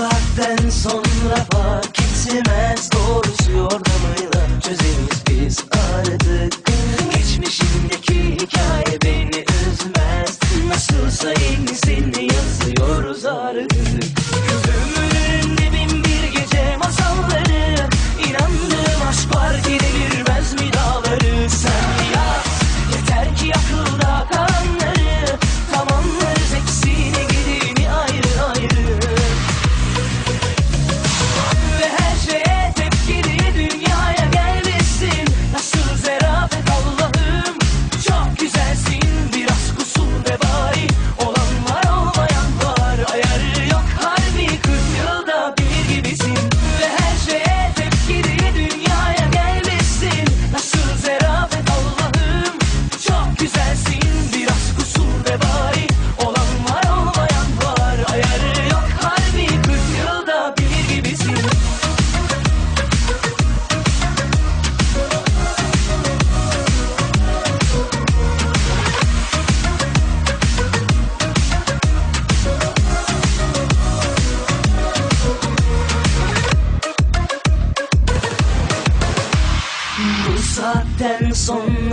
saatten sonra fark etmez. Doğrusu yordamıyla çözeriz biz aradık Geçmişimdeki hikaye beni üzmez. Nasılsa yenisini yazıyoruz artık Güzel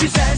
She said.